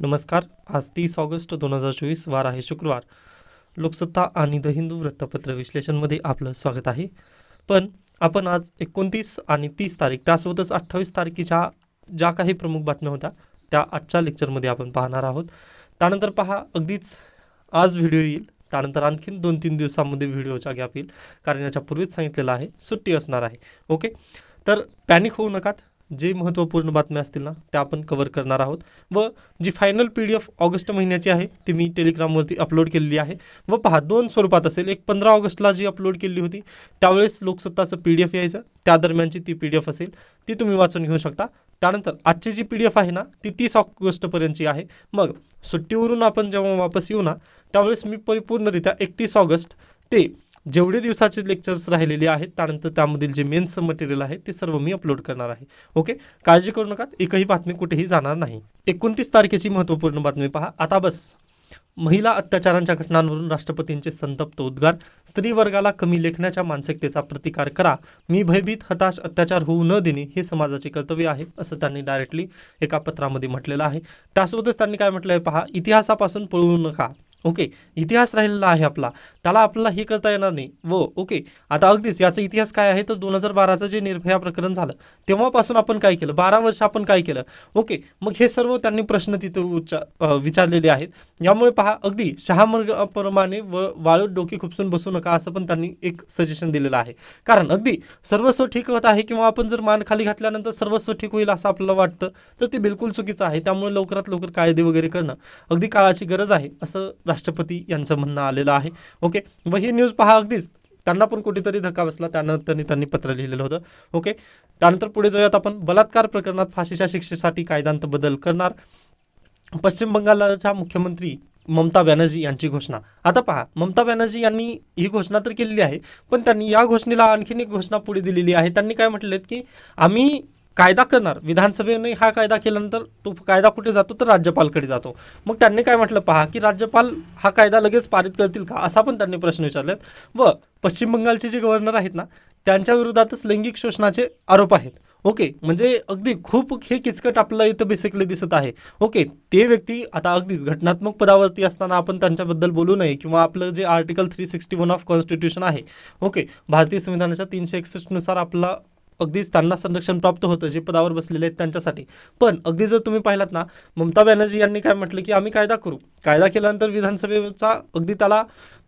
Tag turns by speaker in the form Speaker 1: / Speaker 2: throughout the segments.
Speaker 1: नमस्कार. आज तीस ऑगस्ट दोन हजार चोवीस वार आहे शुक्रवार. लोकसत्ता आणि द हिंदू वृत्तपत्र विश्लेषणमध्ये आपलं स्वागत आहे. पण आपण आज एकोणतीस आणि तीस तारीख त्यासोबतच अठ्ठावीस तारखेच्या ज्या काही प्रमुख बातम्या होत्या त्या आजच्या लेक्चरमध्ये आपण पाहणार आहोत. त्यानंतर पहा अगदीच आज व्हिडिओ येईल. त्यानंतर आणखीन दोन तीन दिवसांमध्ये व्हिडिओचा गॅप येईल कारण याच्या पूर्वीच सांगितलेलं आहे सुट्टी असणार आहे. ओके? तर पॅनिक होऊ नकात. जे महत्त्वपूर्ण बातम्या असतील ना त्या आपण कवर करणार आहोत. व जी final P D F August महिन्याची आहे ती मी टेलिग्रामवरती अपलोड केलेली आहे. व पहा दोन स्वरूपात असेल. एक पंधरा ऑगस्टला जी अपलोड केली होती त्यावेळेस लोकसत्ताचं पी डी एफ यायचं. त्या दरम्यानची ती पी डी एफ असेल. ती तुम्ही वाचून घेऊ शकता. त्यानंतर आजची जी पी डी एफ आहे ना ती तीस ऑगस्टपर्यंतची आहे. मग सुट्टीवरून आपण जेव्हा वापस येऊ ना त्यावेळेस मी परिपूर्णरित्या एकतीस ऑगस्ट ते जेवढे दिवसाचे लेक्चर्स राहिलेले आहेत त्यानंतर त्यामधील जे मेन्सचं मटेरियल आहे ते सर्व मी अपलोड करणार आहे. ओके काळजी करू नका एकही बातमी कुठेही जाणार नाही. एकोणतीस तारखेची महत्त्वपूर्ण बातमी पहा. आता बस. महिला अत्याचारांच्या घटनांवरून राष्ट्रपतींचे संतप्त उद्गार. स्त्री वर्गाला कमी लेखण्याच्या मानसिकतेचा प्रतिकार करा. मी भयभीत हताश अत्याचार होऊ न देणे हे समाजाचे कर्तव्य आहे असं त्यांनी डायरेक्टली एका पत्रामध्ये म्हटलेलं आहे. त्यासोबतच त्यांनी काय म्हटलं आहे पहा? इतिहासापासून पळू नका. ओके इतिहास राहिलेला आहे आपला. त्याला आपल्याला हे करता येणार नाही. व ओके आता अगदीच याचा इतिहास काय आहे? तर दोन हजार बाराचं जे निर्भया प्रकरण झालं. तेव्हापासून आपण काय केलं? बारा वर्ष आपण काय केलं? ओके मग हे सर्व त्यांनी प्रश्न तिथे उच्चा विचारलेले आहेत. यामुळे पहा अगदी शहामर्गाप्रमाणे व वाळूत डोके खुपसून बसू नका असं पण त्यांनी एक सजेशन दिलेलं आहे. कारण अगदी सर्वस्व ठीक होत आहे किंवा आपण जर मान खाली घातल्यानंतर सर्वस्व ठीक होईल असं आपल्याला वाटतं तर ते बिलकुल चुकीचं आहे. त्यामुळे लवकरात लवकर कायदे वगैरे करणं अगदी काळाची गरज आहे असं राष्ट्रपती यांचं म्हणणं आलेलं आहे. ओके व ही न्यूज पहा अगदीच. त्यांना पण कुठेतरी धक्का बसला. त्यानंतर त्यांनी पत्र लिहिलेलं होतं. ओके त्यानंतर पुढे जाऊयात आपण. बलात्कार प्रकरणात फाशीच्या शिक्षेसाठी कायद्यांत बदल करणार. पश्चिम बंगालच्या मुख्यमंत्री ममता बॅनर्जी यांची घोषणा. आता पहा ममता बॅनर्जी यांनी ही घोषणा तर केलेली आहे पण त्यांनी या घोषणेला आणखीन एक घोषणा पुढे दिलेली आहे. त्यांनी काय म्हटलेत की आम्ही कायदा करणार. विधानसभेने हा कायदा केल्यानंतर तो कायदा कुठे जातो तर राज्यपालकडे जातो. मग त्यांनी काय म्हटलं? पहा की राज्यपाल हा कायदा लगेच पारित करतील का? असा पण त्यांनी प्रश्न विचारलेत. व पश्चिम बंगालचे जे गव्हर्नर आहेत ना त्यांच्या विरोधातच लैंगिक शोषणाचे आरोप आहेत. ओके म्हणजे अगदी खूप हे किचकट आपल्याला इथं बेसिकली दिसत आहे. ओके ते व्यक्ती आता अगदीच घटनात्मक पदावरती असताना आपण त्यांच्याबद्दल बोलू नये किंवा आपलं जे article three sixty one of constitution आहे. ओके भारतीय संविधानाच्या तीनशे एकसष्टनुसार आपला अगदीच त्यांना संरक्षण प्राप्त होतं जे पदावर बसलेले आहेत त्यांच्यासाठी. पण अगदी जर तुम्ही पाहिलात ना ममता बॅनर्जी यांनी काय म्हटलं की आम्ही कायदा करू. कायदा केल्यानंतर विधानसभेचा अगदी त्याला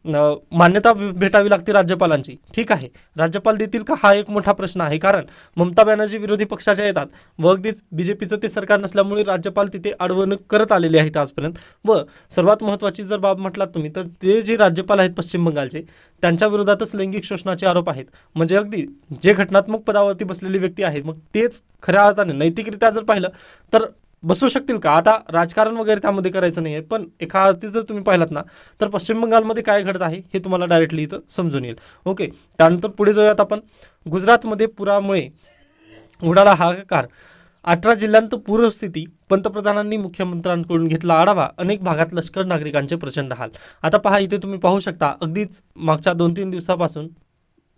Speaker 1: मान्यता भे- भेटावी लागते राज्यपालांची. ठीक आहे. राज्यपाल देतील का? हा एक मोठा प्रश्न आहे. कारण ममता बॅनर्जी विरोधी पक्षाच्या येतात व अगदीच बी जे पीचं ते सरकार नसल्यामुळे राज्यपाल तिथे अडवणूक करत आलेले आहेत आजपर्यंत. व सर्वात महत्त्वाची जर बाब म्हटलात तुम्ही तर ते जे राज्यपाल आहेत पश्चिम बंगालचे त्यांच्या विरोधातच लैंगिक शोषणाचे आरोप आहेत. म्हणजे अगदी जे घटनात्मक पदावरती बसलेली व्यक्ती आहेत मग तेच खऱ्या अर्थाने नैतिकरित्या जर पाहिलं तर बसू शकतील का? आता राजकारण वगैरे त्यामध्ये करायचं नाही आहे पण एका अर्थी जर तुम्ही पाहिलात ना तर पश्चिम बंगालमध्ये काय घडत आहे हे तुम्हाला डायरेक्टली इथं समजून येईल. ओके त्यानंतर पुढे जाऊयात आपण. गुजरातमध्ये पुरामुळे उडाला हाहाकार. अठरा जिल्ह्यांत पूरस्थिती. पंतप्रधानांनी मुख्यमंत्र्यांकडून घेतला आढावा. अनेक भागात लष्कर नागरिकांचे प्रचंड हाल. आता पहा इथे तुम्ही पाहू शकता अगदीच मागच्या दोन तीन दिवसापासून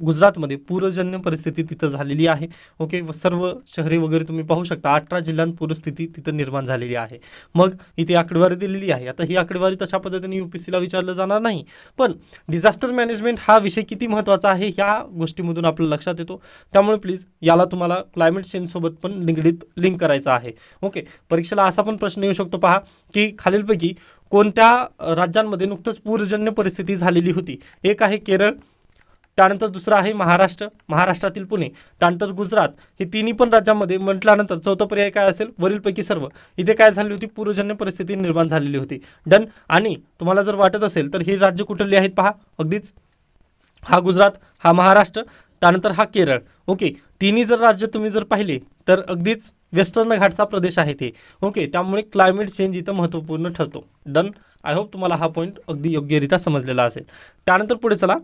Speaker 1: गुजरातमध्ये पूरजन्य परिस्थिती तिथं झालेली आहे. ओके व सर्व शहरे वगैरे तुम्ही पाहू शकता. अठरा जिल्ह्यांत पूरस्थिती तिथं निर्माण झालेली आहे. मग इथे आकडेवारी दिलेली आहे. आता ही आकडेवारी तशा पद्धतीने यू पी सीला विचारलं जाणार नाही. पण डिझास्टर मॅनेजमेंट हा विषय किती महत्त्वाचा आहे ह्या गोष्टीमधून आपल्याला लक्षात येतो. त्यामुळे प्लीज याला तुम्हाला क्लायमेट चेंजसोबत पण निगडीत लिंक करायचा आहे. ओके परीक्षेला असा पण प्रश्न येऊ शकतो पहा की खालीलपैकी कोणत्या राज्यांमध्ये नुकतंच पूरजन्य परिस्थिती झालेली होती. एक आहे केरळ त्यानंतर दुसरं आहे महाराष्ट्र महाराष्ट्रातील पुणे त्यानंतर गुजरात. हे तिन्ही पण राज्यामध्ये म्हटल्यानंतर चौथा पर्याय काय असेल? वरीलपैकी सर्व. इथे काय झाली होती? पूर्वजन्य परिस्थिती निर्माण झालेली होती. डन. आणि तुम्हाला जर वाटत असेल तर ही राज्य कुठली आहेत पहा? अगदीच. हा गुजरात हा महाराष्ट्र त्यानंतर हा केरळ. ओके. तिन्ही जर राज्य तुम्ही जर पाहिले तर अगदीच वेस्टर्न घाटचा प्रदेश आहे ते. ओके. त्यामुळे क्लायमेट चेंज इथं महत्त्वपूर्ण ठरतो. डन. आय होप तुम्हाला हा पॉईंट अगदी योग्यरित्या समजलेला असेल. त्यानंतर पुढे चला.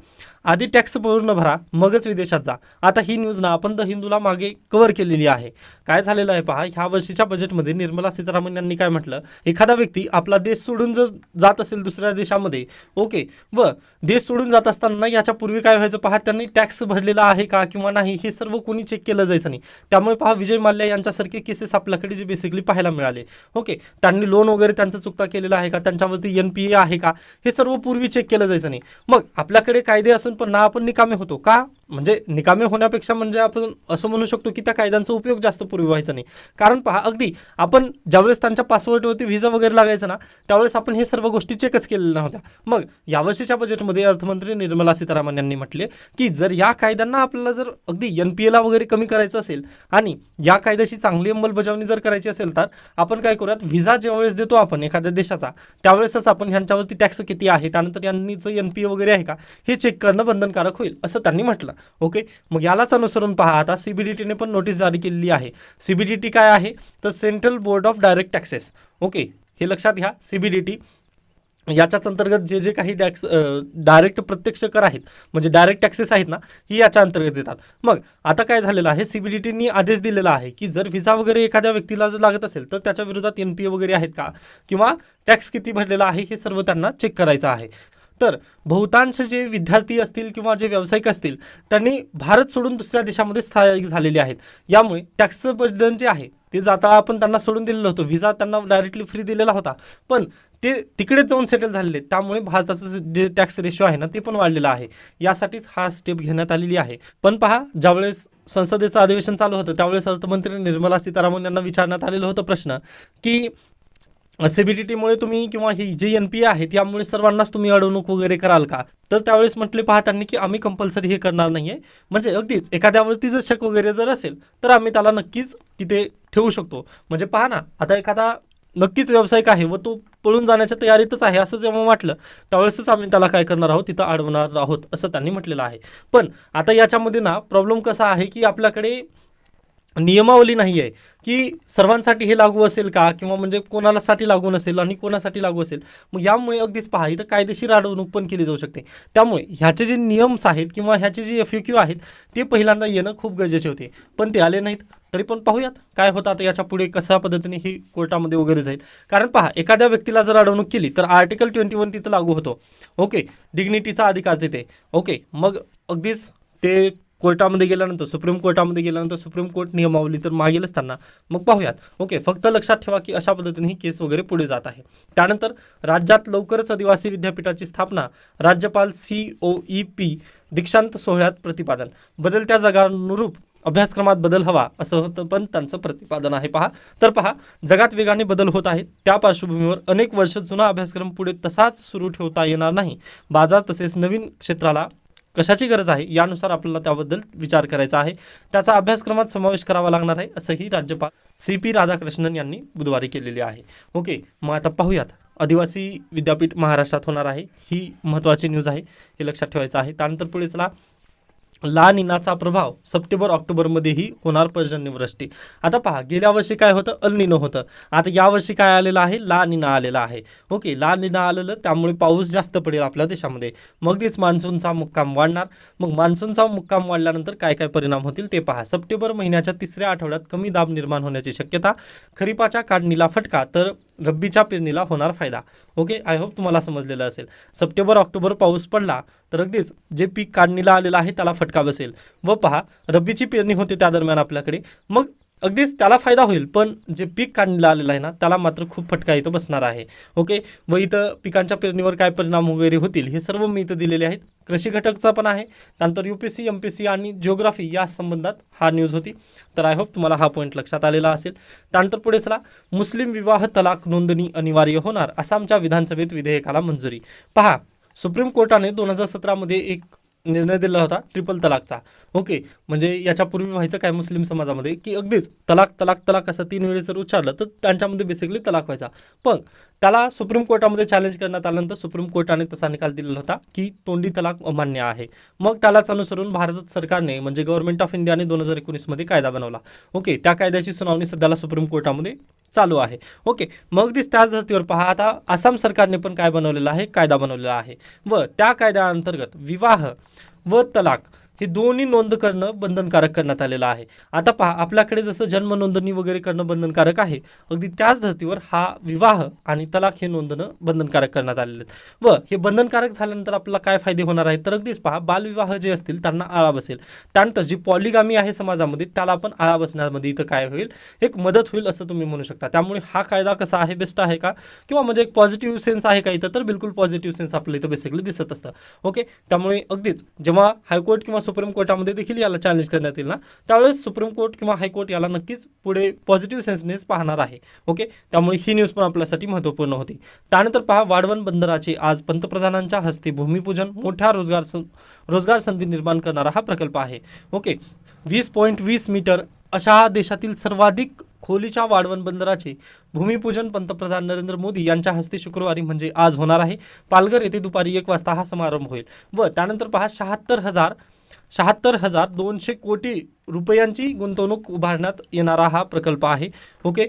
Speaker 1: आधी टॅक्स पूर्ण भरा मगच विदेशात जा. आता ही न्यूज ना आपण द हिंदूला मागे कव्हर केलेली आहे. काय झालेलं आहे पहा ह्या वर्षीच्या बजेटमध्ये निर्मला सीतारामन यांनी काय म्हटलं? एखादा व्यक्ती आपला देश सोडून जर जात असेल दुसऱ्या देशामध्ये ओके व देश सोडून जात असताना याच्या पूर्वी काय व्हायचं पहा त्यांनी टॅक्स भरलेला आहे का किंवा नाही हे सर्व कोणी चेक केलं जायचं नाही. त्यामुळे पहा विजय माल्या यांच्यासारखे केसेस आपल्याकडे जे बेसिकली पाहायला मिळाले. ओके त्यांनी लोन वगैरे त्यांचं चुकता केलेलं आहे का? त्यांच्यावरती एन पी ए आहे का? हे सर्व पूर्वी चेक केलं जायचं नाही. मग आपल्याकडे कायदे असून पण ना आपण निकामे होतो का? म्हणजे निकामे होण्यापेक्षा म्हणजे आपण असं म्हणू शकतो की त्या कायद्यांचा उपयोग जास्त पूर्वी व्हायचा नाही. कारण पहा अगदी आपण ज्यावेळेस त्यांच्या पासवर्डवरती व्हिजा वगैरे लागायचा ना त्यावेळेस आपण हे सर्व गोष्टी चेकच केलेल्या नव्हत्या. मग यावर्षीच्या बजेटमध्ये अर्थमंत्री निर्मला सीतारामन यांनी म्हटले की जर या कायद्यांना आपल्याला जर अगदी एन पी एला वगैरे कमी करायचं असेल आणि या कायद्याची चांगली अंमलबजावणी जर करायची असेल तर आपण काय करूयात व्हिजा ज्यावेळेस देतो आपण एखाद्या देशाचा त्यावेळेसच आपण ह्यांच्यावरती टॅक्स किती आहे त्यानंतर यांनीचं एन पी ए वगैरे आहे का हे चेक करणं बंधनकारक होईल असं त्यांनी म्हटलं. ओके? मग यालाच अनुसरून पहा. आता सीबीडीटीने पण नोटीस जारी केलेली आहे. सीबीडीटी काय आहे? तर central board of direct taxes okay? हे लक्षात घ्या. सीबीडीटी याच्याच अंतर्गत जे जे काही टॅक्स डायरेक्ट प्रत्यक्ष कर आहेत म्हणजे डायरेक्ट टॅक्सेस आहेत ना ही याच्या अंतर्गत येतात. मग आता काय झालेलं आहे? सीबीडीटीनी आदेश दिलेला आहे की जर व्हिसा वगैरे एखाद्या व्यक्तीला जर लागत असेल तर त्याच्या विरोधात एन पी ए वगैरे आहेत का? किंवा टॅक्स किती भरलेला आहे हे सर्व त्यांना चेक करायचं आहे. तर बहुतांश जे विद्यार्थी असतील किंवा जे व्यावसायिक असतील त्यांनी भारत सोडून दुसऱ्या देशामध्ये स्थायिक झालेले आहेत. यामुळे टॅक्स बर्डन जे आहे ते जाता आपण त्यांना सोडून दिलेलं होतं. व्हिसा त्यांना डायरेक्टली फ्री दिलेला होता. पण ते तिकडेच जाऊन सेटल झालेले. आहेत. त्यामुळे भारताचं जे टॅक्स रेशो आहे ना ते पण वाढलेलं आहे. यासाठीच हा स्टेप घेण्यात आलेली आहे. पण पहा ज्यावेळेस संसदेचं अधिवेशन चालू होतं त्यावेळेस अर्थमंत्री निर्मला सीतारामन यांना विचारण्यात आलेलं होतं प्रश्न की सीबीडीटीमुळे तुम्ही किंवा ही जी एन पी आहेत यामुळे सर्वांनाच तुम्ही अडवणूक वगैरे कराल का? तर त्यावेळेस म्हटले पहा त्यांनी की आम्ही कंपल्सरी हे करणार नाही आहे म्हणजे अगदीच एखाद्यावरती जर शक वगैरे जर असेल तर आम्ही त्याला नक्कीच तिथे ठेवू शकतो. म्हणजे पहा ना आता एखादा नक्कीच व्यावसायिक आहे व तो पळून जाण्याच्या तयारीतच आहे असं जेव्हा वाटलं त्यावेळेसच आम्ही त्याला काय करणार आहोत? तिथं अडवणार आहोत असं त्यांनी म्हटलेलं आहे. पण आता याच्यामध्ये ना प्रॉब्लेम कसा आहे की आपल्याकडे नियमावली नाही आहे की सर्वांसाठी हे लागू असेल का किंवा म्हणजे कोणालासाठी लागू नसेल आणि कोणासाठी लागू असेल मग यामुळे अगदीच पहा इथं कायदेशीर अडवणूक पण केली जाऊ शकते. त्यामुळे ह्याचे जे नियम्स आहेत किंवा ह्याचे जे एफ क्यू आहेत ते पहिल्यांदा येणं खूप गरजेचे होते. पण ते आले नाहीत तरी पण पाहूयात काय होतं आता याच्यापुढे कशा पद्धतीने ही कोर्टामध्ये वगैरे जाईल. कारण पहा एखाद्या व्यक्तीला जर अडवणूक केली तर आर्टिकल ट्वेंटी वन तिथं लागू होतो. ओके डिग्निटीचा अधिकार तिथे. ओके मग अगदीच ते कोर्टामध्ये गेल्यानंतर सुप्रीम कोर्टामध्ये गेल्यानंतर सुप्रीम कोर्ट नियमावली तर मागेलच त्यांना मग पाहूयात. ओके फक्त लक्षात ठेवा की अशा पद्धतीने ही केस वगैरे पुढे जात आहे. त्यानंतर राज्यात लवकरच आदिवासी विद्यापीठाची स्थापना राज्यपाल सी ओ ई पी दीक्षांत सोहळ्यात प्रतिपादन. बदलत्या जगानुरूप अभ्यासक्रमात बदल हवा असं होतं पण त्यांचं प्रतिपादन आहे. पहा तर पहा जगात वेगाने बदल होत आहेत. त्या पार्श्वभूमीवर अनेक वर्ष जुना अभ्यासक्रम पुढे तसाच सुरू ठेवता येणार नाही. बाजार तसेच नवीन क्षेत्राला कशाची गरज आहे? यानुसार आपल्याला त्याबद्दल विचार करायचा आहे. त्याचा अभ्यासक्रमात समावेश करावा लागणार आहे असंही राज्यपाल सी पी राधाकृष्णन यांनी बुधवारी केलेली आहे. ओके मग आता पाहूयात. आदिवासी विद्यापीठ महाराष्ट्रात होणार आहे. ही महत्त्वाची न्यूज आहे हे लक्षात ठेवायचं आहे. त्यानंतर पुढे चला. ला निनाचा प्रभाव सप्टेंबर ऑक्टोबरमध्येही होणार पर्जन्यवृष्टी आता पहा गेल्या वर्षी काय होतं? अल्निनो होतं. आता यावर्षी काय आलेलं आहे? ला निना आलेला आहे. ओके ला निना आलेलं त्यामुळे पाऊस जास्त पडेल आपल्या देशामध्ये. मग मान्सूनचा मुक्काम वाढणार. मग मान्सूनचा मुक्काम वाढल्यानंतर काय काय परिणाम होतील ते पहा. सप्टेंबर महिन्याच्या तिसऱ्या आठवड्यात कमी दाब निर्माण होण्याची शक्यता. खरीपाच्या काढणीला फटका तर रब्बीच्या पेरणीला होणार फायदा. ओके आय होप तुम्हाला समजलेलं असेल. सप्टेंबर ऑक्टोबर पाऊस पडला तर अगदीच जे पीक काढणीला आलेलं आहे त्याला फटका बसेल. व पहा रब्बीची पेरणी होते त्या दरम्यान आपल्याकडे. मग अगदीच त्याला फायदा होईल पण जे पीक काढणीला आलेलं आहे ना त्याला मात्र खूप फटका इथं बसणार आहे. ओके? व इथं पिकांच्या पेरणीवर काय परिणाम वगैरे होतील हे सर्व मी इथं दिलेले आहेत. कृषी घटकचा पण आहे त्यानंतर U P C M P C आणि जिओग्राफी या संबंधात हा न्यूज होती. तर आय होप तुम्हाला हा पॉईंट लक्षात आलेला असेल. त्यानंतर पुढे चला. मुस्लिम विवाह तलाक नोंदणी अनिवार्य होणार आसामच्या विधानसभेत विधेयकाला मंजुरी. पहा सुप्रीम कोर्टाने दोन हजार सतरामध्ये एक निर्णय दिला होता ट्रिपल तलाकचा. ओके म्हणजे याच्यापूर्वी व्हायचं काय मुस्लिम समाजामध्ये? की अगदीच तलाक तलाक तलाक असं तीन वेळेस जर उच्चारलं तर त्यांच्यामध्ये बेसिकली तलाक व्हायचा. पण त्याला सुप्रीम कोर्टामध्ये चॅलेंज करण्यात आल्यानंतर सुप्रीम कोर्टाने तसा निकाल दिलेला होता की तोंडी तलाक अमान्य आहे. मग त्यालाच अनुसरून भारत सरकारने म्हणजे गव्हर्नमेंट ऑफ इंडियाने दोन हजार एकोणीसमध्ये कायदा बनवला. ओके त्या कायद्याची सुनावणी सध्याला सुप्रीम कोर्टामध्ये चालू आहे. ओके मग दिस त्याच धर्तीवर पहा आता आसाम सरकारने पण काय बनवलेलं आहे? कायदा बनवलेला आहे. व त्या कायद्याअंतर्गत विवाह व तलाक हे दोन्ही नोंद करणं बंधनकारक करण्यात आलेलं आहे. आता पहा आपल्याकडे जसं जन्म नोंदणी वगैरे करणं बंधनकारक आहे अगदी त्याच धर्तीवर हा विवाह आणि तलाक हे नोंदणं बंधनकारक करण्यात आलेले आहेत. व हे बंधनकारक झाल्यानंतर आपल्याला काय फायदे होणार आहेत? तर अगदीच पहा बालविवाह जे असतील त्यांना आळा बसेल. त्यानंतर जी पॉलिगामी आहे समाजामध्ये त्याला आपण आळा बसण्यामध्ये इथं काय होईल? एक मदत होईल असं तुम्ही म्हणू शकता. त्यामुळे हा कायदा कसा आहे बेस्ट आहे का? किंवा म्हणजे एक पॉझिटिव्ह सेन्स आहे का इथं? तर बिलकुल पॉझिटिव्ह सेन्स आपल्याला इथं बेसिकली दिसत असतं. ओके? त्यामुळे अगदीच जेव्हा हायकोर्ट किंवा सुप्रीम कोर्टामध्ये देखील याला चॅलेंज करण्यात येईल ना? त्यावेळेस सुप्रीम कोर्ट किंवा हायकोर्ट याला नक्कीच पुढे पॉझिटिव्ह सेन्सनेच पाहणार आहे. ओके त्यामुळे ही न्यूज पण आपल्यासाठी महत्त्वपूर्ण होती. त्यानंतर पहा वाढवण बंदराचे आज पंतप्रधानांच्या हस्ते भूमिपूजन मोठ्या रोजगार सं रोजगार संधी निर्माण करणारा हा प्रकल्प आहे. ओके वीस पॉईंट वीस मीटर अशा देशातील सर्वाधिक खोलीच्या वाढवण बंदराचे भूमिपूजन पंतप्रधान नरेंद्र मोदी यांच्या हस्ते शुक्रवारी म्हणजे आज होणार आहे. पालघर येथे दुपारी एक वाजता हा समारंभ होईल. व त्यानंतर पहा शहात्तर हजार शहात्तर हजार दोनशे कोटी रुपयांची गुंतवणूक उभारण्यात येणारा हा प्रकल्प आहे. ओके?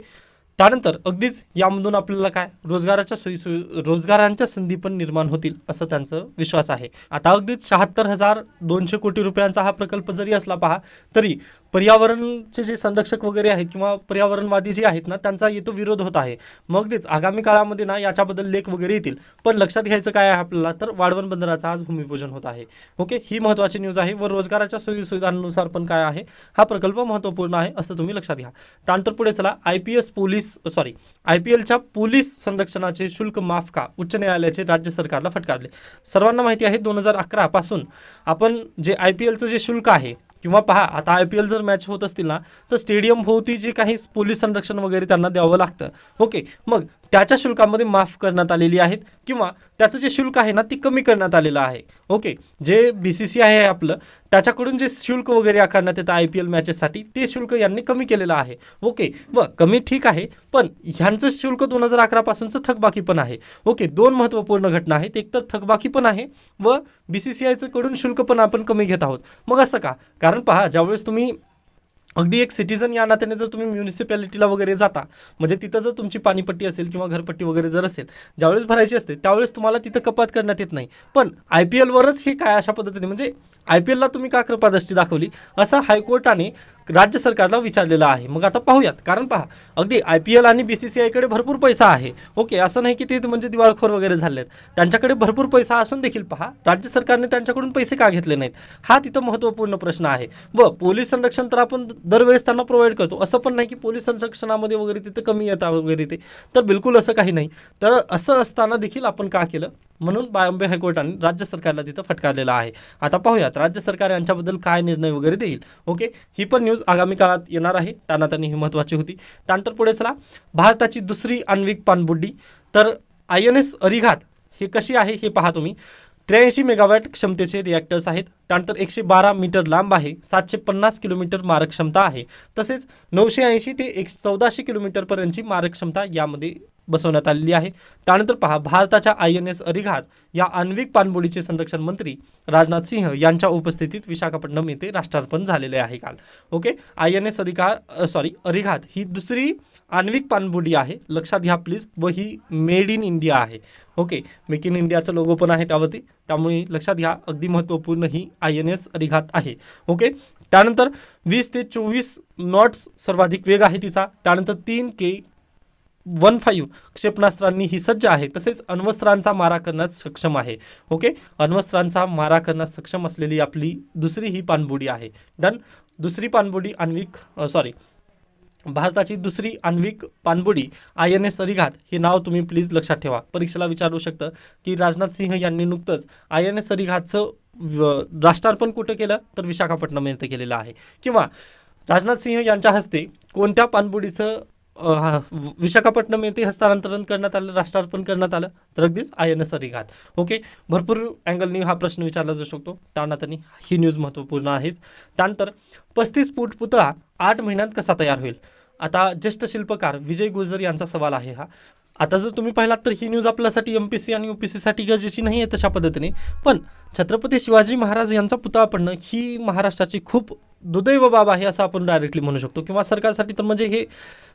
Speaker 1: त्यानंतर अगदीच यामधून आपल्याला काय? रोजगाराच्या सोयी सोयी रोजगारांच्या संधी पण निर्माण होतील असं त्यांचं विश्वास आहे. आता अगदीच शहात्तर हजार दोनशे कोटी रुपयांचा हा प्रकल्प जरी असला पहा तरी पर्यावरणचे जे संरक्षक वगैरे आहेत किंवा पर्यावरणवादी जे आहेत ना त्यांचा येतो विरोध होत आहे. मग तेच आगामी काळामध्ये ना याच्याबद्दल लेख वगैरे येतील. पण लक्षात घ्यायचं काय आहे आपल्याला तर वाढवण बंदराचं आज भूमिपूजन होत आहे. ओके? ही महत्त्वाची न्यूज आहे व रोजगाराच्या सोयी सुविधांनुसार पण काय आहे? हा प्रकल्प महत्त्वपूर्ण आहे असं तुम्ही लक्षात घ्या. त्यानंतर पुढे चला I P S police sorry I P एलच्या पोलीस संरक्षणाचे शुल्क माफ का? उच्च न्यायालयाचे राज्य सरकारला फटकारले. सर्वांना माहिती आहे दोन हजार अकरापासून आपण जे आय पी एलचं जे शुल्क आहे किंवा पहा आता आय पी एल जर मॅच होत असतील ना तर स्टेडियम भोवती जे काही पोलीस संरक्षण वगैरे त्यांना द्यावं लागतं. ओके मग त्याच्या शुल्कामध्ये माफ करण्यात आलेली आहेत किंवा त्याचं जे शुल्क आहे ना ते कमी करण्यात आलेलं आहे. ओके जे बी सी सी आहे आपलं त्याच्याकडून जे शुल्क वगैरे आकारण्यात येतं आय पी एल मॅचेससाठी ते शुल्क यांनी कमी केलेलं आहे. ओके व कमी ठीक आहे पण ह्यांचं शुल्क दोन हजार अकरापासूनचं थकबाकी पण आहे. ओके दोन महत्त्वपूर्ण घटना आहेत. एक तर थकबाकी पण आहे व बी सी सी आयचं कडून शुल्क पण आपण कमी घेत आहोत. मग असं का? कारण पहा ज्यावेळेस तुम्ही अगदी एक सिटीजन या नात्याने जर तुम्ही म्युनिसिपॅलिटीला वगैरे जाता म्हणजे तिथं जर तुमची पाणीपट्टी असेल किंवा घरपट्टी वगैरे जर असेल ज्यावेळेस भरायची असते त्यावेळेस तुम्हाला तिथं कपात करण्यात येत नाही. पण आय पी एलवरच हे काय अशा पद्धतीने म्हणजे आय पी एलला तुम्ही का कृपादृष्टी दाखवली असं हायकोर्टाने राज्य सरकारला विचारलेलं आहे. मग आता पाहूयात कारण पहा अगदी आय पी एल आणि बी सी सी आयकडे भरपूर पैसा आहे. ओके असं नाही की ते म्हणजे दिवाळखोर वगैरे झाले आहेत त्यांच्याकडे भरपूर पैसा असून देखील पहा राज्य सरकारने त्यांच्याकडून पैसे का घेतले नाहीत? हा तिथं महत्त्वपूर्ण प्रश्न आहे. व पोलीस संरक्षण तर आपण दरवेळेस त्यांना प्रोव्हाइड करतो. असं पण नाही की पोलीस संरक्षणामध्ये वगैरे तिथं कमी येतात वगैरे ते. तर बिलकुल असं काही नाही. तर असं असताना देखील आपण का केलं? म्हणून बॉम्बे हायकोर्टाने राज्य सरकारला तिथं फटकारलेलं आहे. आता पाहूयात राज्य सरकार यांच्याबद्दल काय निर्णय वगैरे देईल. ओके? ही पण न्यूज आगामी काळात येणार आहे. त्यांना त्यांनी ही महत्त्वाची होती. त्यानंतर पुढे चला. भारताची दुसरी आण्विक पाणबुड्डी तर आय एन एस अरिघात हे कशी आहे हे पहा तुम्ही. त्र्याऐंशी मेगावॅट क्षमतेचे रिॲक्टर्स आहेत. त्यानंतर एकशे बारा मीटर लांब आहे. सातशे पन्नास किलोमीटर मारक क्षमता आहे. तसेच नऊशे ऐंशी ते एक चौदाशे किलोमीटरपर्यंतची मारक क्षमता यामध्ये बसवण्यात आलेली आहे. त्यानंतर पहा भारताच्या आय एन एस अरिघात या आण्विक पाणबुडीचे संरक्षण मंत्री राजनाथ सिंह यांच्या उपस्थितीत विशाखापट्टणम येथे राष्ट्रार्पण झालेले आहे काल. ओके? आय एन एस अधिकार सॉरी अरिघात ही दुसरी आण्विक पाणबुडी आहे. लक्षात घ्या प्लीज व ही मेड इन इंडिया आहे. ओके? मेक इन इंडियाचं लोगो पण आहे त्यावरती. त्यामुळे लक्षात घ्या अगदी महत्त्वपूर्ण ही आय एन एस अरिघात आहे. ओके? त्यानंतर वीस ते चोवीस नॉट्स सर्वाधिक वेग आहे तिचा. त्यानंतर तीन के वन फाईव्ह क्षेपणास्त्रांनी ही सज्ज आहे. तसेच अण्वस्त्रांचा मारा करण्यास सक्षम आहे. ओके? अण्वस्त्रांचा मारा करण्यास सक्षम असलेली आपली दुसरी ही पाणबुडी आहे. डन. दुसरी पाणबुडी आण्विक सॉरी भारताची दुसरी आण्विक पाणबुडी आय एन एस अरिघात हे नाव तुम्ही प्लीज लक्षात ठेवा. परीक्षेला विचारू शकतं की राजनाथ सिंह यांनी नुकतंच आय एन एस अरिघातचं राष्ट्रार्पण कुठं केलं? तर विशाखापट्टणम येथे केलेलं आहे. किंवा राजनाथ सिंह यांच्या हस्ते कोणत्या पाणबुडीचं विशाखापट्टणम येथे हस्तांतरण करण्यात आलं राष्ट्रार्पण करण्यात आलं तर अगदीच I N S Arighaat okay? भरपूर अँगलनी हा प्रश्न विचारला जाऊ शकतो. त्यानंतर ही न्यूज महत्त्वपूर्ण आहेच. त्यानंतर पस्तीस फूट पुतळा आठ महिन्यात कसा तयार होईल? आता ज्येष्ठ शिल्पकार विजय गुजर यांचा सवाल आहे हा. आता जर तुम्ही पाहिलात तर ही न्यूज आपल्यासाठी एम पी सी आणि यू पी सीसाठी गरजेची नाही आहे तशा पद्धतीने. पण छत्रपती शिवाजी महाराज यांचा पुतळा पडणं ही महाराष्ट्राची खूप दुदैव बाब आहे असं आपण डायरेक्टली म्हणू शकतो. किंवा सरकारसाठी तर म्हणजे हे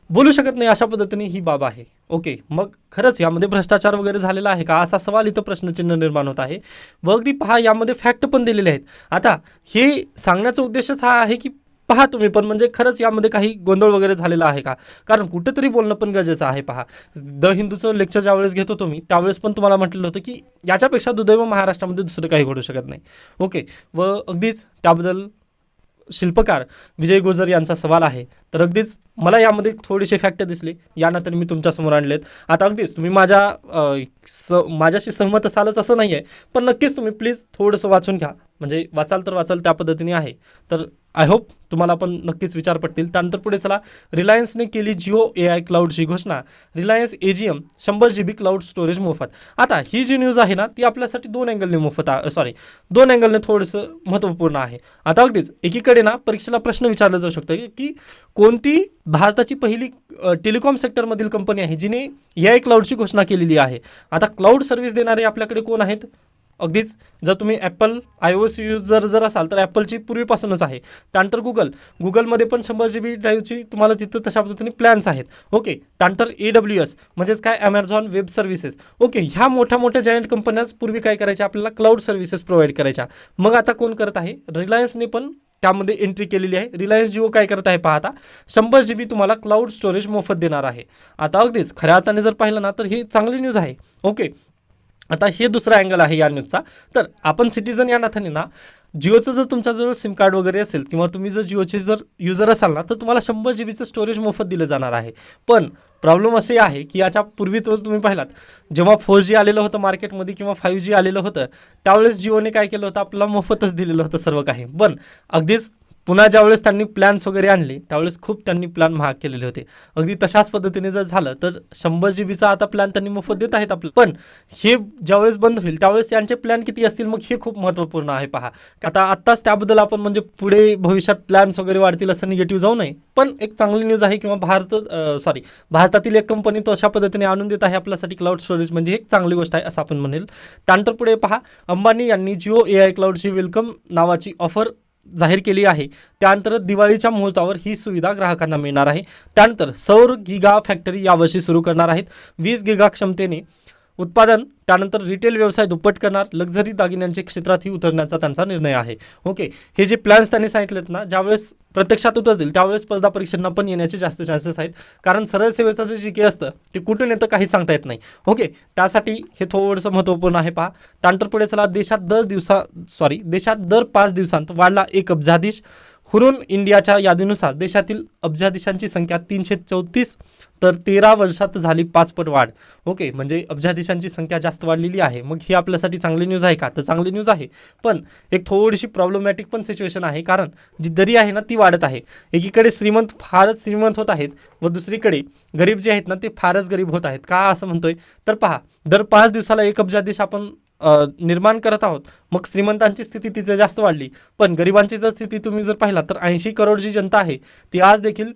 Speaker 1: बोलू शकत नाही अशा पद्धतीने ही बाब आहे. ओके मग खरंच यामध्ये भ्रष्टाचार वगैरे झालेला आहे का? असा सवाल इथं प्रश्नचिन्ह निर्माण होत आहे. व अगदी पहा यामध्ये फॅक्ट पण दिलेले आहेत. आता हे सांगण्याचा उद्देशच हा आहे की पहा तुम्ही पण म्हणजे खरंच यामध्ये काही गोंधळ वगैरे झालेला आहे का? कारण कुठेतरी बोलणं पण गरजेचं आहे पहा. द हिंदूचं लेक्चर ज्यावेळेस घेत होतो मी त्यावेळेस पण तुम्हाला म्हटलेलं होतं की याच्यापेक्षा दुदैव महाराष्ट्रामध्ये दुसरं काही घडू शकत नाही. ओके व अगदीच त्याबद्दल शिल्पकार विजय गोजर यांचा सवाल आहे. तर अगदीच मला यामध्ये थोडेसे फॅक्ट दिसले. नात्याने मी तुमच्यासमोर आणलेत. आता अगदीच तुम्ही माझ्या स माझ्याशी सहमत असालच असं नाही आहे पण नक्कीच तुम्ही प्लीज थोडंसं वाचून घ्या. म्हणजे वाचाल तर वाचाल त्या पद्धतीने आहे. तर आय होप तुम्हाला पण नक्कीच विचार पडतील. त्यानंतर पुढे चला. रिलायन्सने केली जिओ ए आय क्लाउडची घोषणा. रिलायन्स ए जी एम शंभर जी बी क्लाउड स्टोरेज मोफत. आता ही जी न्यूज आहे ना ती आपल्यासाठी दोन अँगलने मोफत सॉरी दोन अँगलने थोडंसं महत्त्वपूर्ण आहे. आता अगदीच एकीकडे ना परीक्षेला प्रश्न विचारला जाऊ शकतो की कोणती भारताची पहिली टेलिकॉम सेक्टरमधील कंपनी आहे जिने ए आय क्लाउडची घोषणा केलेली आहे? आता क्लाउड सर्व्हिस देणारे आपल्याकडे कोण आहेत? अगदीच जर तुम्ही Apple I O C user जर असाल तर ॲपलची पूर्वीपासूनच आहे. त्यानंतर गुगल गुगलमध्ये पण शंभर जी बी ड्राईव्हची तुम्हाला तिथं तशा पद्धतीने प्लॅन्स आहेत. ओके त्यानंतर ए डब्ल्यू एस म्हणजेच काय? ॲमेझॉन वेब सर्व्हिसेस ओके ह्या मोठ्या मोठ्या जायंट कंपन्याच पूर्वी काय करायच्या? आपल्याला क्लाउड सर्व्हिसेस प्रोव्हाइड करायच्या. मग आता कोण करत आहे? रिलायन्सने पण त्यामध्ये एंट्री केलेली आहे. रिलायन्स जिओ काय करत आहे पाहता? शंभर जी बी तुम्हाला क्लाउड स्टोरेज मोफत देणार आहे. आता अगदीच खऱ्या अर्थाने जर पाहिलं ना तर ही चांगली न्यूज आहे. ओके आता हे दुसरा अँगल आहे या न्यूजचा तर आपण सिटीजन या नाथाने ना जिओचं जर तुमच्याजवळ सिम कार्ड वगैरे असेल किंवा तुम्ही जर जिओचे जर युजर असाल ना तर तुम्हाला शंभर जी बीचं स्टोरेज मोफत दिलं जाणार आहे. पण प्रॉब्लेम असे आहे की याच्या पूर्वी तो तुम्ही पाहिलात जेव्हा फोर जी आलेलं होतं मार्केटमध्ये किंवा फाईव्ह जी आलेलं होतं त्यावेळेस जिओने काय केलं होतं? आपल्याला मोफतच दिलेलं होतं सर्व काही. पण अगदीच पुन्हा ज्यावेळेस त्यांनी प्लॅन्स वगैरे आणले त्यावेळेस खूप त्यांनी प्लॅन महाग केलेले होते. अगदी तशाच पद्धतीने जर झालं तर शंभर जी बीचा आता प्लॅन त्यांनी मोफत देत आहेत आपलं. पण हे ज्यावेळेस बंद होईल त्यावेळेस त्यांचे प्लॅन किती असतील मग हे खूप महत्त्वपूर्ण आहे पहा. आता आत्ताच त्याबद्दल आपण म्हणजे पुढे भविष्यात प्लॅन्स वगैरे वाढतील असं निगेटिव्ह जाऊ नये. पण एक चांगली न्यूज आहे किंवा भारत सॉरी भारतातील एक कंपनी तो अशा पद्धतीने आणून देत आहे आपल्यासाठी क्लाउड स्टोरेज म्हणजे एक चांगली गोष्ट आहे असं आपण म्हणेल. त्यानंतर पुढे पहा अंबानी यांनी जिओ ए आय क्लाउडची वेलकम नावाची ऑफर जाहीर केली आहे. त्यानंतर दिवाळीच्या मुहूर्तावर ही सुविधा ग्राहकांना मिळणार आहे. त्यानंतर सौर गिगा फॅक्टरी यावर्षी सुरू करणार आहेत. वीस गिगा क्षमतेने उत्पादन त्यानंतर रिटेल व्यवसाय दुप्पट करणार लक्झरी दागिन्यांच्या क्षेत्रातही उतरण्याचा त्यांचा निर्णय आहे. ओके हे जे प्लॅन्स त्यांनी सांगितलेत ना ज्यावेळेस प्रत्यक्षात उतरतील त्यावेळेस स्पर्धा परीक्षांना पण येण्याचे जास्त चान्सेस आहेत. कारण सरळ सेवेचं जे जी के असतं ते कुठून येतं काही सांगता येत नाही. ओके त्यासाठी हे थोडंसं महत्त्वपूर्ण आहे पहा. त्यानंतर पुढे चला देशात दर दिवसा सॉरी देशात दर पाच दिवसांत वाढला एक अब्जाधीश. हुरून इंडियाच्या यादीनुसार देशातील अब्जाधीशांची संख्या तीनशे चौतीस तर तेरा वर्षात झाली पाचपट वाढ. ओके म्हणजे अब्जाधीशांची संख्या जास्त वाढलेली आहे. मग ही आपल्यासाठी चांगली न्यूज आहे का? तर चांगली न्यूज आहे. पण एक थोडीशी प्रॉब्लेमॅटिक पण सिच्युएशन आहे. कारण जी दरी आहे ना ती वाढत आहे. एकीकडे श्रीमंत फारच श्रीमंत होत आहेत व दुसरीकडे गरीब जे आहेत ना ते फारच गरीब होत आहेत. का असं म्हणतोय? तर पहा दर पाच दिवसाला एक अब्जाधीश आपण निर्माण करत आहोत. मग श्रीमंतांची स्थिती तिथे जास्त वाढली. पण गरिबांची जर स्थिती तुम्ही जर पाहिला तर ऐंशी करोड जी जनता आहे ती आज देखील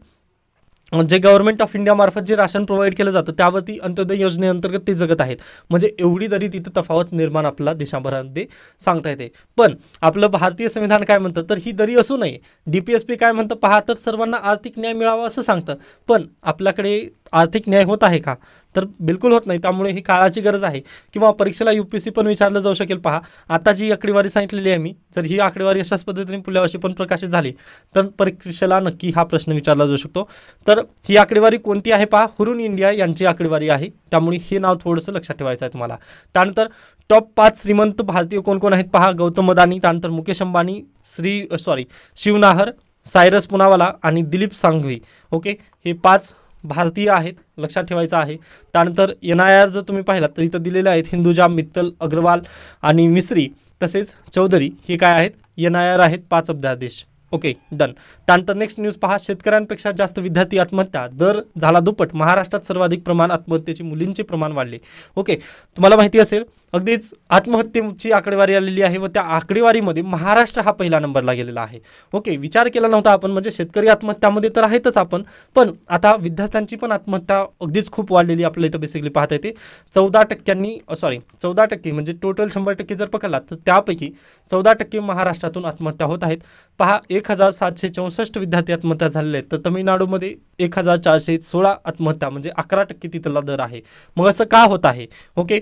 Speaker 1: जे गव्हर्नमेंट ऑफ इंडियामार्फत जे राशन प्रोव्हाइड केलं जातं त्यावरती अंत्योदय योजनेअंतर्गत ते जगत आहेत. म्हणजे एवढी तरी तिथं तफावत निर्माण आपला देशाभरामध्ये सांगता येते. पण आपलं भारतीय संविधान काय म्हणतं? तर ही दरी असू नये. डी पी एस पी काय म्हणतं? पहा तर सर्वांना आर्थिक न्याय मिळावा असं सांगतं. पण आपल्याकडे आर्थिक न्याय होत आहे का? तर बिलकुल होत नाही. त्यामुळे ही काळाची गरज आहे. किंवा परीक्षेला यू पी सी पण विचारलं जाऊ शकेल. पहा आता जी आकडेवारी सांगितलेली आहे मी जर ही आकडेवारी अशाच पद्धतीने पुढल्या वर्षी पण प्रकाशित झाली तर परीक्षेला नक्की हा प्रश्न विचारला जाऊ शकतो. तर ही आकडेवारी कोणती आहे पहा? हुरून इंडिया यांची आकडेवारी आहे. त्यामुळे हे नाव थोडंसं लक्षात ठेवायचं आहे तुम्हाला. त्यानंतर टॉप पाच श्रीमंत भारतीय कोण कोण आहेत पहा? गौतम अदानी त्यानंतर मुकेश अंबानी श्री सॉरी शिवनाहर सायरस पुनावाला आणि दिलीप सांघवी. ओके हे पाच भारतीय आहेत लक्षात ठेवायचं आहे. त्यानंतर एन आय आर जर तुम्ही पाहिलात तर इथं दिलेले आहेत हिंदुजा मित्तल अग्रवाल आणि मिस्री तसेच चौधरी. हे काय आहेत? एन आय आर आहेत पाच अब्जाधीश ओके डन त्यानंतर नेक्स्ट न्यूज पहा. शेतकऱ्यांपेक्षा जास्त विद्यार्थी आत्महत्या. दर झाला दुप्पट. महाराष्ट्रात सर्वाधिक प्रमाण आत्महत्येचे मुलींचे प्रमाण वाढले. ओके तुम्हाला माहिती असेल अगदीच आत्महत्येची आकडेवारी आलेली आहे व त्या आकडेवारीमध्ये महाराष्ट्र हा पहिला नंबरला गेलेला आहे. ओके विचार केला नव्हता आपण म्हणजे शेतकरी आत्महत्यामध्ये तर आहेतच आपण पण आता विद्यार्थ्यांची पण आत्महत्या अगदीच खूप वाढलेली आपल्याला इथं बेसिकली पाहता येते. चौदा टक्क्यांनी सॉरी चौदा टक्के म्हणजे टोटल शंभर टक्के जर पकडलात तर त्यापैकी चौदा टक्के महाराष्ट्रातून आत्महत्या होत आहेत. पहा एक एक हजार सातशे चौसष्ट विद्यार्थी आत्महत्या झालेल्या आहेत. तर तमिळनाडूमध्ये एक हजार चारशे सोळा आत्महत्या म्हणजे अकरा टक्के तिथला दर आहे. मग असं का होत आहे? ओके?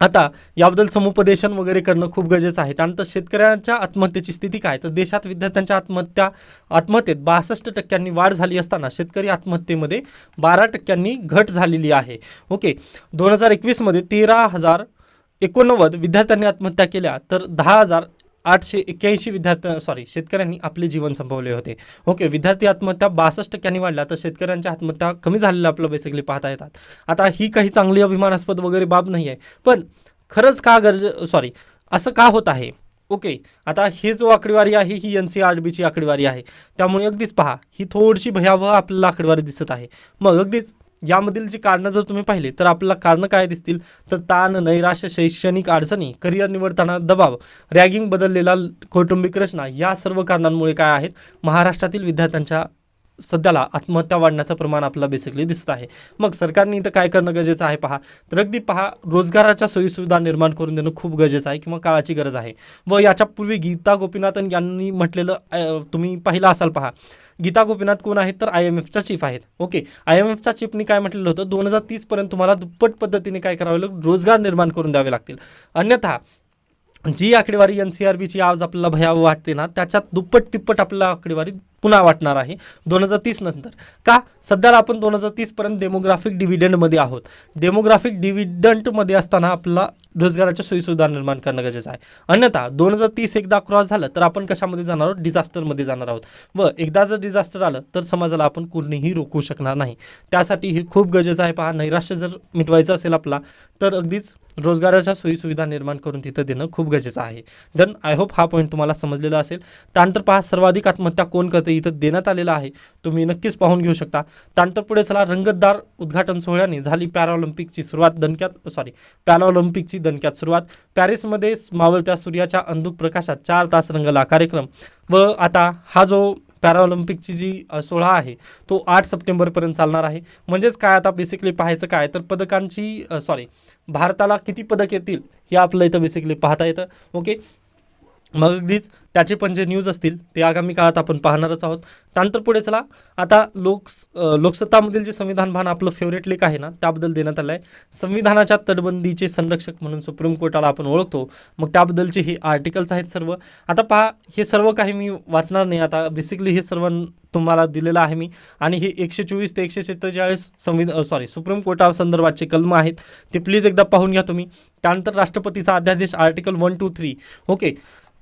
Speaker 1: आता याबद्दल समुपदेशन वगैरे करणं खूप गरजेचं आहे. त्यानंतर शेतकऱ्यांच्या आत्महत्येची स्थिती काय तर देशात विद्यार्थ्यांच्या आत्महत्या आत्महत्येत बासष्ट टक्क्यांनी वाढ झाली असताना शेतकरी आत्महत्येमध्ये बारा टक्क्यांनी घट झालेली आहे. ओके? दोन हजार एकवीसमध्ये तेरा हजार एकोणनव्वद विद्यार्थ्यांनी आत्महत्या केल्या तर दहा हजार आठशे एक्क्याऐंशी विद्यार्थी सॉरी शेतकऱ्यांनी आपले जीवन संपवले होते. ओके विद्यार्थी आत्महत्या बासष्ट टक्क्यांनी वाढल्या तर शेतकऱ्यांच्या आत्महत्या कमी झालेल्या आपलं बेसिकली पाहता येतात. आता ही काही चांगली अभिमानास्पद वगैरे बाब नाही आहे पण खरंच का गरज सॉरी असं का होत आहे? ओके आता ही जो आकडेवारी आहे ही एन सी आर बीची आकडेवारी आहे. त्यामुळे अगदीच पहा ही थोडीशी भयावह आपल्याला आकडेवारी दिसत आहे. मग अगदीच यामधील जी कारणं जर तुम्ही पाहिले तर आपल्याला कारणं काय दिसतील? तर ताण नैराश्य शैक्षणिक अडचणी करिअर निवडताना दबाव रॅगिंग बदललेला कौटुंबिक रचना या सर्व कारणांमुळे काय आहेत? महाराष्ट्रातील विद्यार्थ्यांच्या सध्याला आत्महत्या वाढण्याचं प्रमाण आपल्याला बेसिकली दिसत आहे. मग सरकारने इथं काय करणं गरजेचं आहे पहा. तर अगदी पहा रोजगाराच्या सोयीसुविधा निर्माण करून देणं खूप गरजेचं आहे किंवा काळाची गरज आहे. व याच्यापूर्वी गीता गोपीनाथन यांनी म्हटलेलं तुम्ही पाहिलं असाल पहा. गीता गोपीनाथ कोण आहेत? तर आय एम एफच्या चीफ आहेत. ओके आय एम एफच्या चीफनी काय म्हटलेलं होतं? दोन हजार तीसपर्यंत तुम्हाला दुप्पट पद्धतीने काय करावं लागेल? रोजगार निर्माण करून द्यावे लागतील. अन्यथा जी आकडेवारी एन सी आर बीची आज आपल्याला भयावह वाटते ना त्याच्यात दुप्पट तिप्पट आपल्याला आकडेवारी पुन्हा वाटणार आहे दोन हजार तीस नंतर. का? सध्याला आपण दोन हजार तीसपर्यंत डेमोग्राफिक डिव्हिडंडमध्ये आहोत. डेमोग्राफिक डिव्हिडंटमध्ये असताना आपला रोजगाराच्या सोयीसुविधा निर्माण करणं गरजेचं आहे. अन्यथा दोन हजार तीस एकदा क्रॉस झालं तर आपण कशामध्ये जाणार आहोत? डिझास्टरमध्ये जाणार आहोत. व एकदा जर डिझास्टर आलं तर समाजाला आपण कोणीही रोखू शकणार नाही. त्यासाठी हे खूप गरजेचं आहे पहा. नैराश्य जर मिटवायचं असेल आपला तर अगदीच रोजगाराच्या सोयीसुविधा निर्माण करून तिथं देणं खूप गरजेचं आहे. डन आय होप हा पॉईंट तुम्हाला समजलेला असेल. त्यानंतर पहा सर्वाधिक आत्महत्या कोण करते? इथं देण्यात आलेला आहे. तुम्ही नक्कीच पाहून घेऊ शकता. त्यानंतर पुढे चला रंगतदार उद्घाटन सोहळ्याने झाली पॅराऑलिम्पिकची सुरुवात दणक्यात सॉरी पॅराऑलिम्पिकची दणक्यात सुरुवात. पॅरिसमध्ये मावळत्या सूर्याच्या अंधुक प्रकाशात चार तास रंगला कार्यक्रम. व आता हा जो पॅराऑलिम्पिकची जी सोहळा आहे तो आठ सप्टेंबरपर्यंत चालणार आहे. म्हणजेच काय आता बेसिकली पाहायचं काय? तर पदकांची सॉरी भारताला किती पदक येतील हे आपलं इथं बेसिकली पाहता येतं. ओके मग अगदीच त्याचे पण जे न्यूज असतील ते आगामी काळात आपण पाहणारच आहोत. त्यानंतर पुढे चला. आता लोक लोकसत्तामधील जे संविधान भान आपलं फेवरेट लेख आहे ना त्याबद्दल देण्यात आलं आहे संविधानाच्या तटबंदीचे संरक्षक म्हणून सुप्रीम कोर्टाला आपण ओळखतो. मग त्याबद्दलचे हे आर्टिकल्स आहेत सर्व. आता पहा हे सर्व काही मी वाचणार नाही. आता बेसिकली हे सर्व तुम्हाला दिलेलं आहे मी. आणि हे एकशे चोवीस ते एकशे सत्तेचाळीस संविधान सॉरी सुप्रीम कोर्टासंदर्भातचे कलम आहेत. ते प्लीज एकदा पाहून घ्या तुम्ही. त्यानंतर राष्ट्रपतीचा अध्यादेश article one two three okay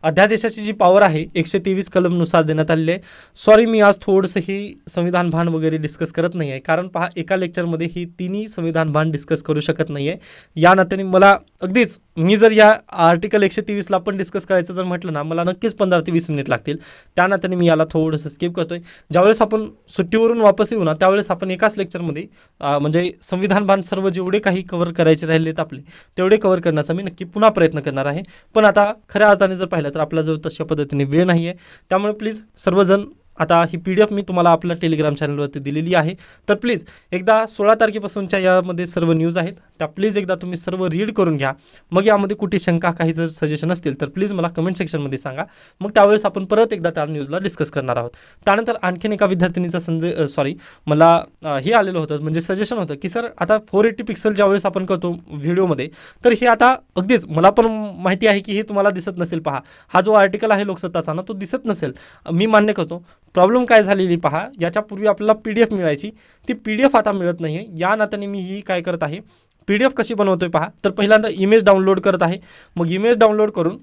Speaker 1: अध्यादेशाची जी पॉवर आहे एकशे तेवीस कलमनुसार देण्यात आलेली आहे. सॉरी मी आज थोडंसं ही संविधान भान वगैरे डिस्कस करत नाही आहे. कारण पहा एका लेक्चरमध्ये ही तिन्ही संविधान भान डिस्कस करू शकत नाही आहे. या नात्याने मला अगदीच मी जर या आर्टिकल एकशे तेवीसला पण डिस्कस करायचं जर म्हटलं ना मला नक्कीच पंधरा ते वीस मिनिट लागतील. त्या नात्याने मी याला थोडंसं स्किप करतो आहे ज्यावेळेस आपण सुट्टीवरून वापस येऊ ना त्यावेळेस आपण एकाच लेक्चरमध्ये म्हणजे संविधान भान सर्व जेवढे काही कव्हर करायचे राहिलेत आपले तेवढे कव्हर करण्याचा मी नक्की पुन्हा प्रयत्न करणार आहे. पण आता खऱ्या अर्थाने जर पाहिलं तर आपल्याजवळ तशा पद्धतीने वेळ नाही आहे त्यामुळे प्लीज सर्वजण आता ही पी डी एफ मी तुम्हाला आपल्या टेलिग्राम चॅनलवरती दिलेली आहे. तर प्लीज एकदा सोळा तारखेपासूनच्या यामध्ये सर्व न्यूज आहेत. त्या प्लीज एकदा तुम्ही सर्व रीड करून घ्या. मग यामध्ये कुठे शंका काही जर सजेशन असतील तर प्लीज मला कमेंट सेक्शनमध्ये सांगा. मग त्यावेळेस आपण परत एकदा त्या न्यूजला डिस्कस करणार आहोत. त्यानंतर आणखीन एका विद्यार्थिनीचा संदेश सॉरी मला हे आलेलं होतं म्हणजे सजेशन होतं की सर आता फोर एटी पिक्सल ज्यावेळेस आपण करतो व्हिडिओमध्ये तर हे आता अगदीच मला पण माहिती आहे की हे तुम्हाला दिसत नसेल पहा. हा जो आर्टिकल आहे लोकसत्ताचा ना तो दिसत नसेल. मी मान्य करतो. प्रॉब्लेम काय झालेली पहा. याच्यापूर्वी आपल्याला पी डी एफ मिळायची. ती पी डी एफ आता मिळत नाही आहे या नात्याने मी ही काय करत आहे. पी डी एफ कशी बनवतो आहे पहा. तर पहिल्यांदा इमेज डाउनलोड करत आहे. मग इमेज डाउनलोड करून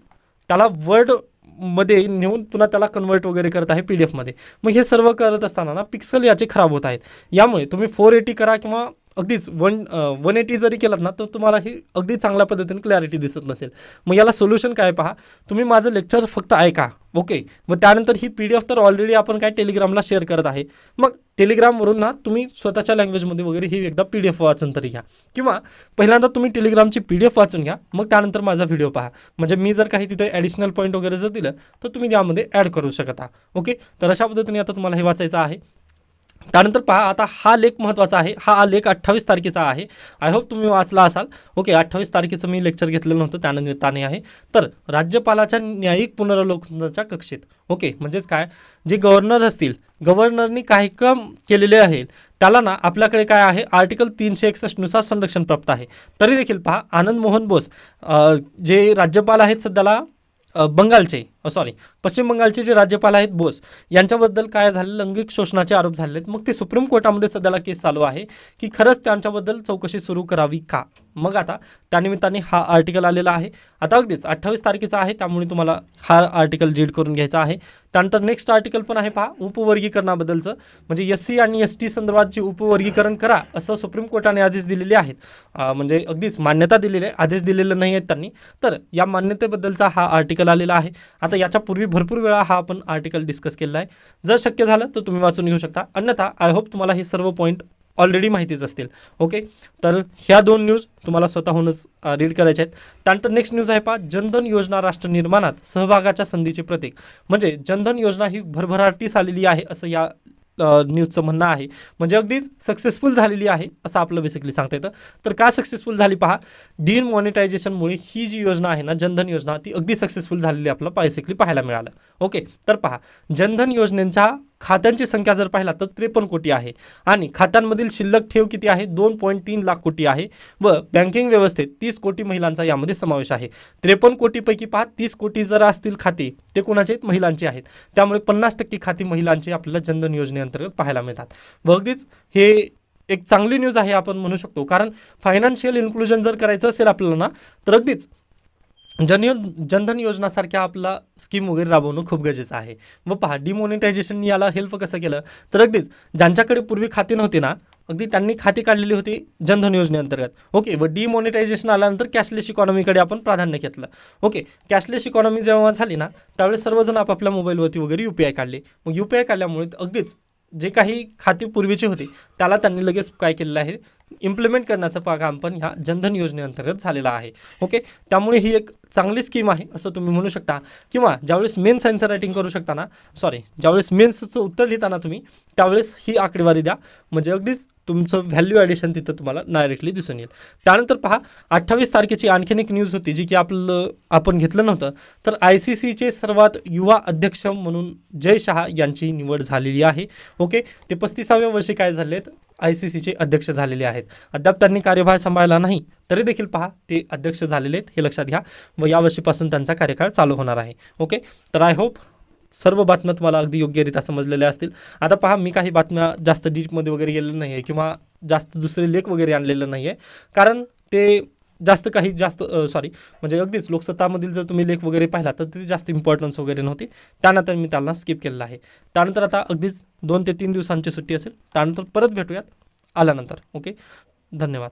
Speaker 1: त्याला वर्डमध्ये नेऊन पुन्हा त्याला कन्वर्ट वगैरे करत आहे पी डी एफमध्ये मग हे सर्व करत असताना ना पिक्सल याचे खराब होत आहेत. यामुळे तुम्ही फोर एटी करा किंवा अगदीच वन वन एटी जरी केलात ना तर तुम्हाला ही अगदी चांगल्या पद्धतीने क्लॅरिटी दिसत नसेल. मग याला सोल्युशन काय पहा? तुम्ही माझं लेक्चर फक्त ऐका ओके मग त्यानंतर ही पी डी एफ तर ऑलरेडी आपण काय टेलिग्रामला शेअर करत आहे. मग टेलिग्रामवरून ना तुम्ही स्वतःच्या लँग्वेजमध्ये वगैरे ही एकदा पी डी एफ वाचून तरी घ्या. किंवा पहिल्यांदा तुम्ही टेलिग्रामची पी डी एफ वाचून घ्या मग त्यानंतर माझा व्हिडिओ पहा. म्हणजे मी जर काही तिथे ॲडिशनल पॉईंट वगैरे जर दिलं तर तुम्ही त्यामध्ये ॲड करू शकता ओके तर अशा पद्धतीने आता तुम्हाला हे वाचायचं आहे. त्यानंतर पहा आता हा लेख महत्त्वाचा आहे. हा लेख अठ्ठावीस तारखेचा आहे. आय होप तुम्ही वाचला असाल. ओके अठ्ठावीस तारखेचं मी लेक्चर घेतलेलं नव्हतं त्यानिमित्ताने आहे. तर राज्यपालाच्या न्यायिक पुनरावलोकनाच्या कक्षेत. ओके म्हणजेच काय? जे गव्हर्नर असतील गव्हर्नरनी काही काम केलेले आहे त्याला ना आपल्याकडे काय आहे? आर्टिकल तीनशे एकसष्टनुसार संरक्षण प्राप्त आहे. तरी देखील पहा आनंद मोहन बोस जे राज्यपाल आहेत सध्याला बंगालचे Oh, सॉरी पश्चिम बंगालचे जे राज्यपाल आहेत बोस यांच्याबद्दल काय झालं? लैंगिक शोषणाचे आरोप झाले आहेत मग ते सुप्रीम कोर्टामध्ये सध्याला केस चालू आहे की खरंच त्यांच्याबद्दल चौकशी सुरू करावी का? मग आता त्यानिमित्ताने हा आर्टिकल आलेला आहे. आता अगदीच अठ्ठावीस तारखेचा आहे त्यामुळे तुम्हाला हा आर्टिकल रीड करून घ्यायचा आहे. त्यानंतर नेक्स्ट आर्टिकल पण आहे पहा उपवर्गीकरणाबद्दलचं. म्हणजे एस सी आणि एस टी संदर्भातचे उपवर्गीकरण करा असं सुप्रीम कोर्टाने आदेश दिलेले आहेत. म्हणजे अगदीच मान्यता दिलेली आहे आदेश दिलेले नाही आहेत त्यांनी. तर या मान्यतेबद्दलचा हा आर्टिकल आलेला आहे. आता याच्यापूर्वी भरपूर वेळा हा आपण आर्टिकल डिस्कस केलेला आहे. जर शक्य झालं तर तुम्ही वाचून घेऊ शकता. अन्यथा आय होप तुम्हाला हे सर्व पॉईंट ऑलरेडी माहितीच असतील. ओके तर ह्या दोन न्यूज तुम्हाला स्वतःहूनच रीड करायच्या आहेत. त्यानंतर नेक्स्ट न्यूज आहे पहा जनधन योजना राष्ट्र निर्माणात सहभागाच्या संधीचे प्रतीक. म्हणजे जनधन योजना ही भरभराटीस आलेली आहे असं या न्यूजचं म्हणणं आहे. म्हणजे अगदीच सक्सेसफुल झालेली आहे असं आपलं बेसिकली सांगता येतं. तर का सक्सेसफुल झाली पहा? डीन मॉनिटायझेशनमुळे ही जी योजना आहे ना जनधन योजना ती अगदी सक्सेसफुल झालेली आपल्याला बेसिकली पाहायला मिळालं. ओके तर पहा. जनधन योजनेचा खात्यांची संख्या जर पाहिला तर त्रेपन्न कोटी आहे. आणि खात्यांमधील शिल्लक ठेव किती आहे? दोन पॉईंट तीन लाख कोटी आहे व बँकिंग व्यवस्थेत तीस कोटी महिलांचा यामध्ये समावेश आहे. त्रेपन्न कोटीपैकी पहा तीस कोटी जर असतील खाते ते कोणाचे आहेत? महिलांचे आहेत. त्यामुळे पन्नास टक्के खाती महिलांची आपल्याला जनधन योजनेअंतर्गत पाहायला मिळतात. व अगदीच हे एक चांगली न्यूज आहे आपण म्हणू शकतो. कारण फायनान्शियल इन्क्लुजन जर करायचं असेल आपल्याला ना तर अगदीच जन जनधन योजनासारख्या आपला स्कीम वगैरे राबवणं खूप गरजेचं आहे. व पहा डिमॉनिटायझेशननी याला हेल्प कसं केलं? तर अगदीच ज्यांच्याकडे पूर्वी खाते नव्हते ना अगदी त्यांनी खाती काढलेली होती जनधन योजनेअंतर्गत. ओके व डिमॉनिटायझेशन आल्यानंतर कॅशलेस इकॉनॉमीकडे आपण प्राधान्य घेतलं. ओके कॅशलेस इकॉनॉमी जेव्हा झाली ना त्यावेळेस सर्वजण आपापल्या मोबाईलवरती वगैरे यू पी आय काढले. मग यू पी आय काढल्यामुळे अगदीच जे काही खाते पूर्वीचे होते त्याला त्यांनी लगेच काय केलेलं आहे? इम्प्लिमेंट करण्याचं काम पण ह्या जनधन योजनेअंतर्गत झालेला आहे. ओके त्यामुळे ही एक चांगली स्कीम आहे असं तुम्ही म्हणू शकता. किंवा ज्यावेळेस मेन्स आन्सर रायटिंग करू शकता ना सॉरी ज्यावेळेस मेन्सचं उत्तर लिहिताना तुम्ही त्यावेळेस ही आकडेवारी द्या. म्हणजे अगदीच तुमचं व्हॅल्यू ॲडिशन तिथं तुम्हाला डायरेक्टली दिसून येईल. त्यानंतर पहा अठ्ठावीस तारखेची आणखीन एक न्यूज होती जी की आपलं आपण घेतलं नव्हतं. तर आय सी सीचे सर्वात युवा अध्यक्ष म्हणून जय शहा यांची निवड झालेली आहे. ओके? ते पस्तीसाव्या वर्षी काय झाले आहेत आय सी सीचे अध्यक्ष झालेले आहेत. अद्याप त्यांनी कार्यभार सांभाळला नाही. तरी देखील पहा ते अध्यक्ष झालेले आहेत हे लक्षात घ्या. व यावर्षीपासून त्यांचा कार्यकाळ चालू होणार आहे. ओके? तर आय होप सर्व बातम्या तुम्हाला अगदी योग्यरित्या समजलेल्या असतील. आता पहा मी काही बातम्या जास्त डीपमध्ये वगैरे गेलेलं नाही आहे किंवा जास्त दुसरे लेख वगैरे आणलेलं नाही आहे कारण ते जास्त काही जास्त सॉरी म्हणजे अगदीच लोकसत्तामधील जर तुम्ही लेख वगैरे पाहिला तर ते जास्त इम्पॉर्टन्स वगैरे नव्हते. त्यानंतर मी त्यांना स्किप केलेलं आहे. त्यानंतर आता अगदीच दोन ते तीन दिवसांची सुट्टी असेल. त्यानंतर परत भेटूयात आल्यानंतर. ओके? धन्यवाद.